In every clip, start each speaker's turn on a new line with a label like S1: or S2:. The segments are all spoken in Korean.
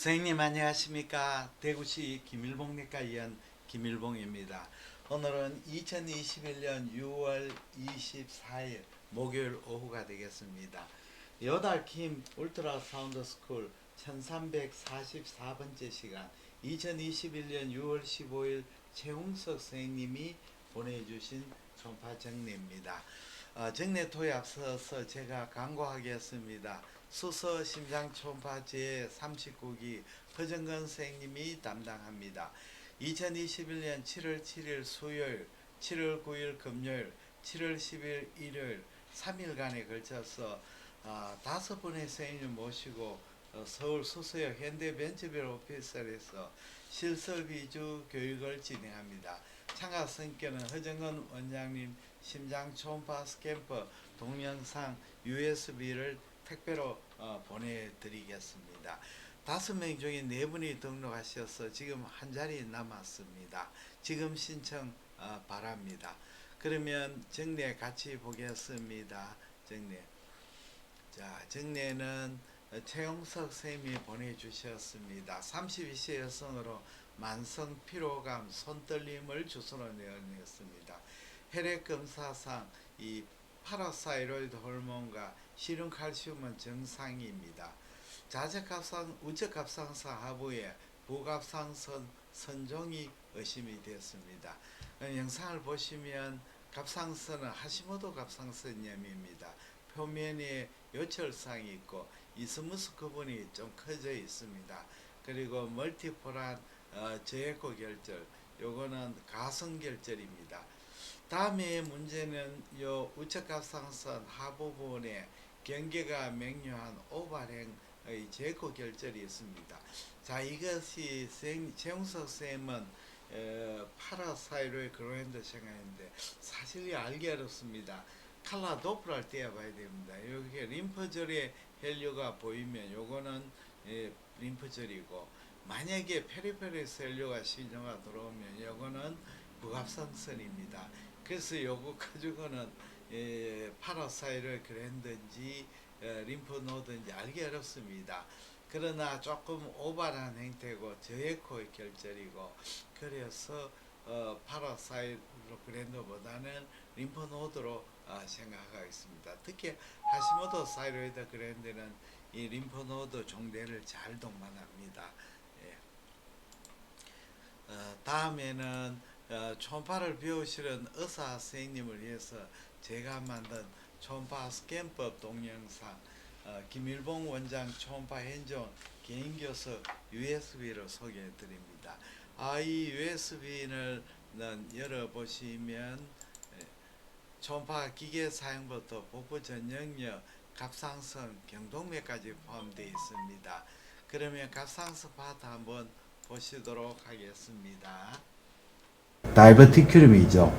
S1: 선생님 안녕하십니까 대구시 김일봉 내과 의원 김일봉입니다. 오늘은 2021년 6월 24일 목요일 오후가 되겠습니다. 여달킴 울트라 사운드 스쿨 1344번째 시간 2021년 6월 15일 최홍석 선생님이 보내주신 전파 정례입니다. 어, 정례 토에 앞서서 제가 강구하겠습니다. 수서 심장 초음파 제 39기 허정건 선생님이 담당합니다. 2021년 7월 7일 수요일, 7월 9일 금요일, 7월 10일 일요일 3일간에 걸쳐서 아, 다섯 분의 선생님 모시고 어, 서울 수서역 현대벤처별 오피스에서 실습 위주 교육을 진행합니다. 참가 선교는 허정건 원장님 심장 초음파 스캔퍼 동영상 USB를 택배로 어, 보내드리겠습니다. 다섯 명 중에 네 분이 등록하셔서 지금 한 자리 남았습니다. 지금 신청 어, 바랍니다. 그러면 정례 같이 보겠습니다. 정례. 자, 정례는 어, 최용석 선생님이 보내주셨습니다. 32세 여성으로 만성 피로감, 손떨림을 주소로 내었습니다. 혈액 검사상 이 파라사이로이드 호르몬과 실은 칼슘은 정상입니다. 자적갑상, 우적갑상선 하부에 부갑상선 선종이 의심이 되었습니다. 어, 영상을 보시면 갑상선은 하시모토 갑상선염입니다. 표면에 요철상이 있고 이스무스 구분이 좀 커져 있습니다. 그리고 멀티폴한 어, 저에코 결절, 요거는 가성 결절입니다. 다음에 문제는 요 우측 갑상선 하부분에 경계가 명료한 오발행의 제코 결절이 있습니다. 자 이것이 생, 최용석 쌤은 어, 파라사이로의 그로엔드 생각했는데 사실이 알기 어렵습니다. 칼라 도프를 떼어봐야 됩니다. 여기 림프절의 혈류가 보이면 요거는 예, 림프절이고 만약에 페리페리 셀류가 신경가 들어오면 요거는 부갑상선입니다. 그래서 요거 가지고는 예, 파라사이를 그랜든지 어, 림프노드인지 알기 어렵습니다. 그러나 조금 오발한 행태고 저에코의 결절이고 그래서 어, 파라사이로 그랜드보다는 림프노드로 어, 생각하겠습니다. 특히 하시모토 사이로이드 그랜드는 이 림프노드 종대를 잘 동반합니다. 예. 어, 다음에는 어, 초음파를 배우시는 의사 선생님을 위해서 제가 만든 초음파 스캔법 동영상 어, 김일봉 원장 초음파 현존 개인 교수 USB를 소개해 드립니다. 아, 이 USB를 열어보시면 예, 초음파 기계 사용부터 복부 전역력, 갑상선, 경동맥까지 포함되어 있습니다. 그러면 갑상선 파트 한번 보시도록 하겠습니다.
S2: 다이버티큐름이죠.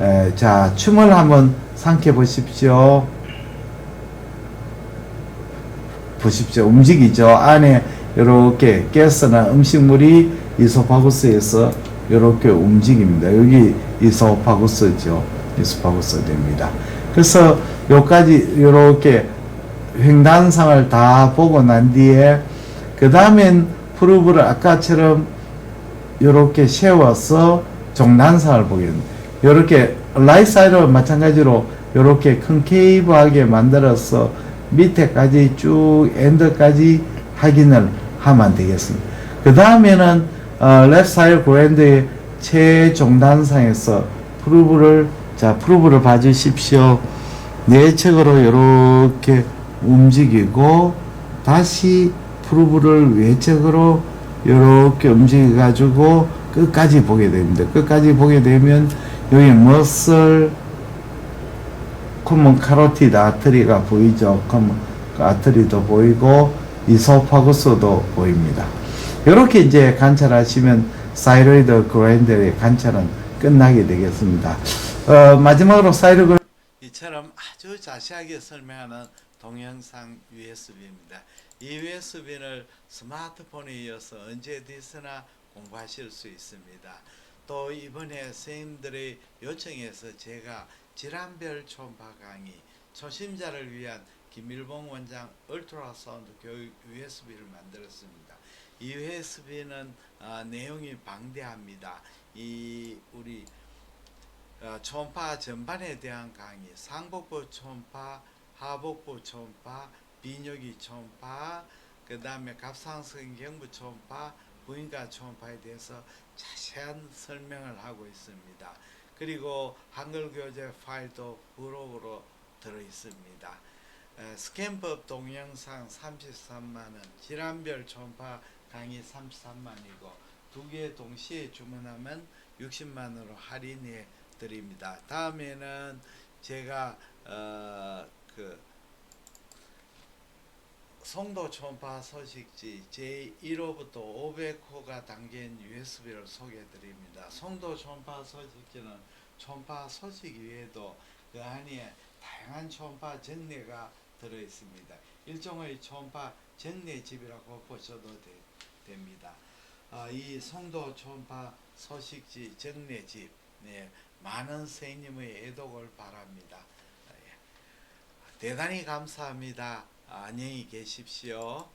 S2: 에, 자, 춤을 한번 삼켜 보십시오. 보십시오. 움직이죠. 안에 이렇게 가스나 음식물이 이소파구스에서 이렇게 움직입니다. 여기 이소파구스죠. 이소파구스 됩니다. 그래서 요까지 이렇게 횡단상을 다 보고 난 뒤에 그 다음엔 프루브를 아까처럼 이렇게 세워서 종단상을 보겠습니다. 이렇게 라이사이로 마찬가지로 이렇게 컨케이브하게 만들어서 밑에까지 쭉 엔드까지 확인을 하면 되겠습니다. 그 다음에는 어, 랩 사이드 그랜드의 최종단상에서 프루브를 자 프루브를 봐주십시오. 내측으로 이렇게 움직이고 다시 프루브를 외측으로 이렇게 움직여 가지고 끝까지 보게 됩니다. 끝까지 보게 되면 여기 머슬 코먼 카로티드 아트리가 보이죠. 코먼 아트리도 보이고 이소파구스도 보입니다. 이렇게 이제 관찰하시면 사이로이드 그라인더의 관찰은 끝나게 되겠습니다. 어, 마지막으로 사이로이드
S1: 이처럼 아주 자세하게 설명하는 동영상 USB입니다. 이 USB를 스마트폰에 이어서 언제 어디서나 공부하실 수 있습니다. 또 이번에 선생님들의 요청에서 제가 질환별 초음파 강의 초심자를 위한 김일봉 원장 울트라사운드 교육 USB를 만들었습니다. 이 USB는 아, 내용이 방대합니다. 이 우리 어, 초음파 전반에 대한 강의, 상복부 초음파, 하복부 초음파, 비뇨기 초음파, 그 다음에 갑상선 경부 초음파, 부인과 초음파에 대해서 자세한 설명을 하고 있습니다. 그리고 한글 교재 파일도 부록으로 들어 있습니다. 에, 스캔법 동영상 33만 원, 질환별 초음파 강의 33만이고 두 개 동시에 주문하면 60만 원으로 할인해 드립니다. 다음에는 제가 어, 그 송도 초음파 소식지 제1호부터 500호가 담긴 USB를 소개해 드립니다. 송도 초음파 소식지는 초음파 소식 외에도 그 안에 다양한 초음파 정례가 들어 있습니다. 일종의 초음파 정례집이라고 보셔도 되, 됩니다. 아, 이 송도 초음파 소식지 정례집 네, 많은 선생님의 애독을 바랍니다. 아, 예. 대단히 감사합니다. 안녕히 계십시오.